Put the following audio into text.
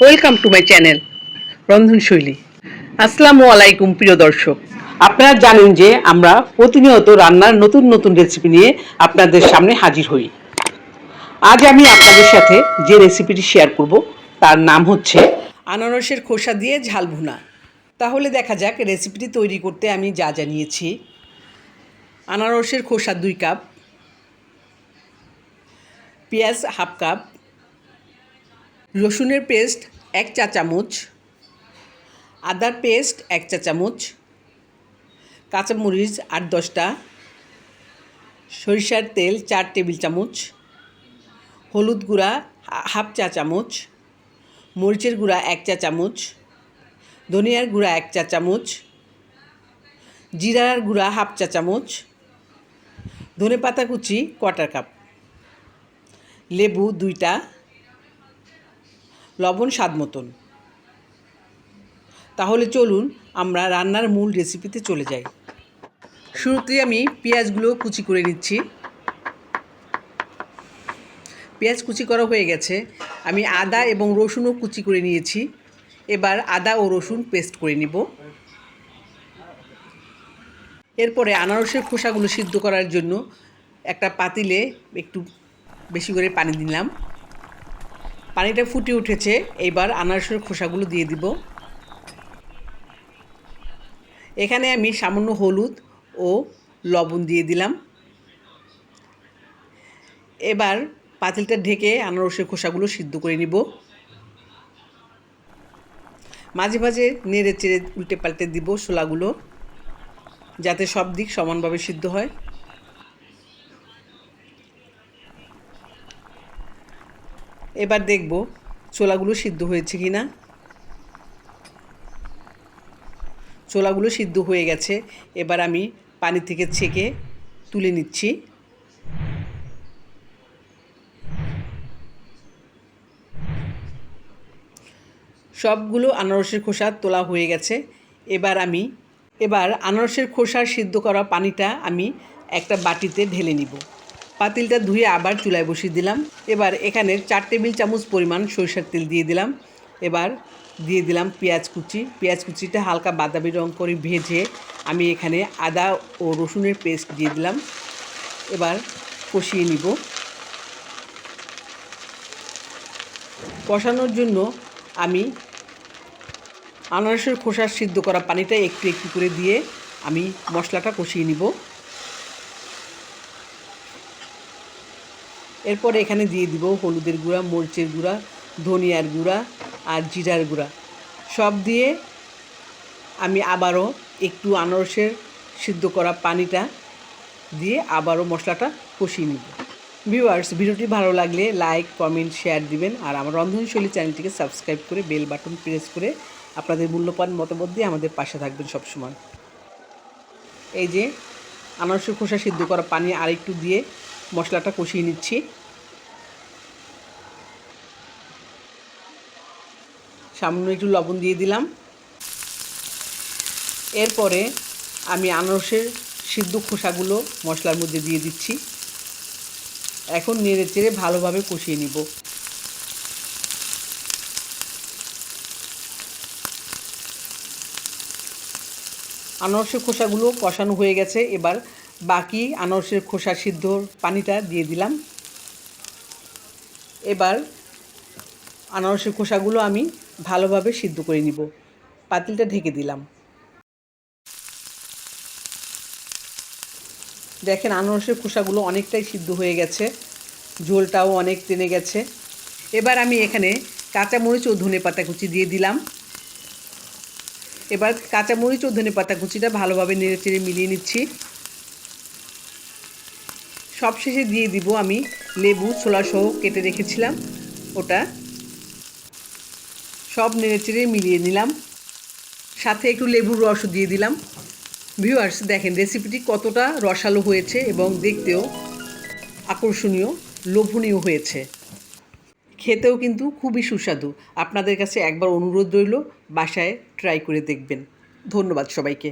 Welcome to my channel Rondhonshoily আসসালামু আলাইকুম প্রিয় দর্শক। আপনারা জানেন যে আমরা প্রতিনিয়ত রান্নার নতুন নতুন রেসিপি নিয়ে আপনাদের সামনে হাজির হই। আজ আমি আপনাদের সাথে যে রেসিপিটি শেয়ার করব, তার নাম হচ্ছে আনারসের খোসা দিয়ে ঝাল ভুনা। তাহলে দেখা যাক রেসিপিটি তৈরি করতে আমি যা যা নিয়েছি। আনারসের খোসা দুই কাপ পেঁয়াজ হাফ কাপ রসুনের পেস্ট এক চা চামচ, আদার পেস্ট এক চা চামচ, কাঁচামরিচ আট দশটা, সরিষার তেল চার টেবিল চামচ, হলুদ গুঁড়া হাফ চা চামচ, মরিচের গুঁড়া এক চা চামচ, ধনিয়ার গুঁড়া এক চা চামচ, জিরার গুঁড়া হাফ চা চামচ ধনে পাতা কুচি কোয়াটার কাপ, লেবু দুইটা লবণ স্বাদ মতন। তাহলে চলুন আমরা রান্নার মূল রেসিপিতে চলে যাই। শুরুতে আমি পেঁয়াজগুলো কুচি করে নিচ্ছি। পেঁয়াজ কুচি করা হয়ে গেছে। আমি আদা এবং রসুনও কুচি করে নিয়েছি। এবার আদা ও রসুন পেস্ট করে নিব। এরপরে আনারসের খোসাগুলো সিদ্ধ করার জন্য একটা পাতিলে একটু বেশি করে পানি দিলাম। পানিটা ফুটে উঠেছে, এবার আনারসের খোসাগুলো দিয়ে দিব। এখানে আমি সামান্য হলুদ ও লবণ দিয়ে দিলাম। এবার পাতিলটা ঢেকে আনারসের খোসাগুলো সিদ্ধ করে নিব। মাঝে মাঝে নেড়ে চেড়ে উল্টে পাল্টে দিব শোলাগুলো যাতে সব দিক সমানভাবে সিদ্ধ হয়। এবার দেখব ছোলাগুলো সিদ্ধ হয়েছে কি না। ছোলাগুলো সিদ্ধ হয়ে গেছে, এবার আমি পানি থেকে ছেঁকে তুলে নিচ্ছি। সবগুলো আনারসের খোসা তোলা হয়ে গেছে, এবার আমি, এবার আনারসের খোসার সিদ্ধ করা পানিটা আমি একটা বাটিতে ঢেলে নিব। পাতিলটা ধুয়ে আবার চুলায় বসিয়ে দিলাম। এবার এখানে চার টেবিল চামচ পরিমাণ সরিষার তেল দিয়ে দিলাম। এবার দিয়ে দিলাম পেঁয়াজ কুচি। পেঁয়াজ কুচিটা হালকা বাদামি রং করে ভেজে আমি এখানে আদা ও রসুনের পেস্ট দিয়ে দিলাম। এবার কষিয়ে নিব। কষানোর জন্য আমি আনারসের খোসার সিদ্ধ করা পানিটা একটু একটু করে দিয়ে আমি মশলাটা কষিয়ে নিব। এরপরে এখানে দিয়ে দিব হলুদের গুঁড়া, মরিচের গুঁড়া, ধনিয়ার গুঁড়া আর জিরার গুঁড়া। সব দিয়ে আমি আবারও একটু আনারসের সিদ্ধ করা পানিটা দিয়ে আবারও মশলাটা কষিয়ে নিব। ভিউয়ার্স, ভিডিওটি ভালো লাগলে লাইক, কমেন্ট, শেয়ার দিবেন আর আমার রন্ধনশৈলী চ্যানেলটিকে সাবস্ক্রাইব করে বেল বাটন প্রেস করে আপনাদের মূল্যবান মতামত দিয়ে আমাদের পাশে থাকবেন সবসময়। এই যে আনারসের খোসা সিদ্ধ করা পানি আরেকটু দিয়ে মশলাটা কষিয়ে নিচ্ছি। সামান্য একটু লবণ দিয়ে দিলাম। এরপরে আমি আনারসের সিদ্ধ খোসাগুলো মশলার মধ্যে দিয়ে দিচ্ছি। এখন নেড়ে চেড়ে ভালোভাবে কষিয়ে নিব। আনারসের খোসাগুলো কষানো হয়ে গেছে। এবার বাকি আনারসের খোসা সিদ্ধ পানিটা দিয়ে দিলাম। এবার আনারসের খোসাগুলো আমি ভালোভাবে সিদ্ধ করে নিব। পাতিলটা ঢেকে দিলাম। দেখেন আনারসের খোসাগুলো অনেকটাই সিদ্ধ হয়ে গেছে। ঝোলটাও অনেক টেনে গেছে। এবার আমি এখানে কাঁচামরিচ ও ধনে পাতা কুচি দিয়ে দিলাম। এবার কাঁচামরিচ ও ধনে পাতা কুচিটা ভালোভাবে নেড়ে চেড়ে মিলিয়ে নিচ্ছি। সবশেষে দিয়ে দিব আমি লেবু ছোলা সহ কেটে রেখেছিলাম ওটা। সব নেড়ে চেড়ে মিলিয়ে নিলাম। সাথে একটু লেবুর রসও দিয়ে দিলাম। ভিউয়ার্স দেখেন রেসিপিটি কতটা রসালো হয়েছে এবং দেখতেও আকর্ষণীয়, লোভনীয় হয়েছে। খেতেও কিন্তু খুবই সুস্বাদু। আপনাদের কাছে একবার অনুরোধ রইল, বাসায় ট্রাই করে দেখবেন। ধন্যবাদ সবাইকে।